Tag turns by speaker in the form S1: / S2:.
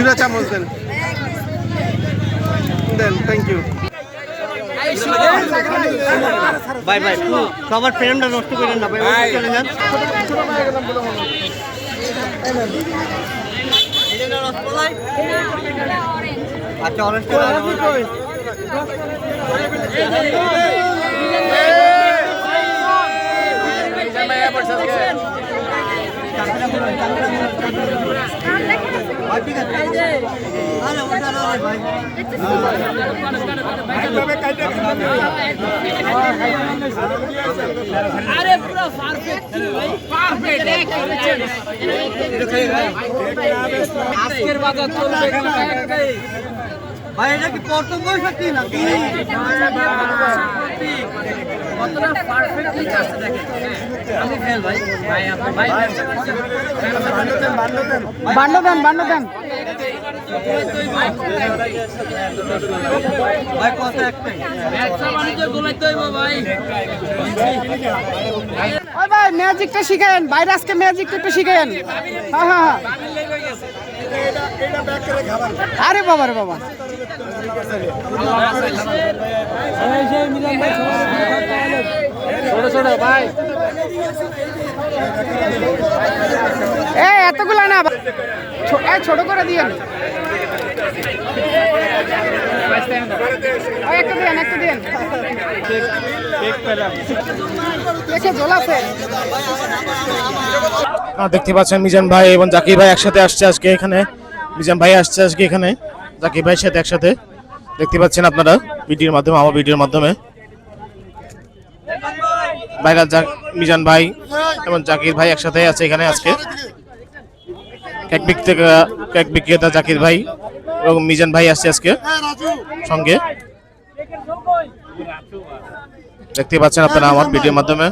S1: দুটা চামচ দেন। দেন thank you
S2: ভাই ভাই সবার ফ্রেন্ডটা নষ্ট করেন না ভাই চলে যান। আচ্ছা অরেঞ্জ আছে আরে ওটা না ভাই
S3: পারফেক্ট পারফেক্ট আজকের বাজার চলবে
S2: ভাই এটা কি প্রথম বৈশাখী না কি
S3: কতটা পারফেক্টলি কাজটা দেখেন আমি ফেল ভাই ভাই ভাই
S4: বান্ড দেন বান্ড দেন
S2: ভাই কত একটাই
S3: ব্যবসা বাণিজ্য গোলাইতে হইব ভাই।
S4: ওই ভাই ম্যাজিকটা শিখেন বাইরে আজকে ম্যাজিকটা একটু শিখেন হ্যাঁ হ্যাঁ হ্যাঁ। আরে বাবা রে বাবা।
S1: ছোট ছোট ভাই।
S4: এতগুলা না ছোট করে
S5: আপনারা দেখতে পাচ্ছেন মিজান ভাই এবং জাকির ভাই একসাথে আসছে আজকে এখানে। মিজান ভাই আসছে আজকে এখানে, জাকির ভাইয়ের সাথে একসাথে। দেখতে পাচ্ছেন আপনারা ভিডিওর মাধ্যমে, আমার ভিডিওর মাধ্যমে। মিজান ভাই এবং জাকির ভাই একসাথে আছে এখানে আজকে। কেক বিক্রেতা কেক বিক্রেতা জাকির ভাই এবং মিজান ভাই আসছে আজকে সঙ্গে। দেখতে পাচ্ছেন আপনারা আমার ভিডিওর মাধ্যমে।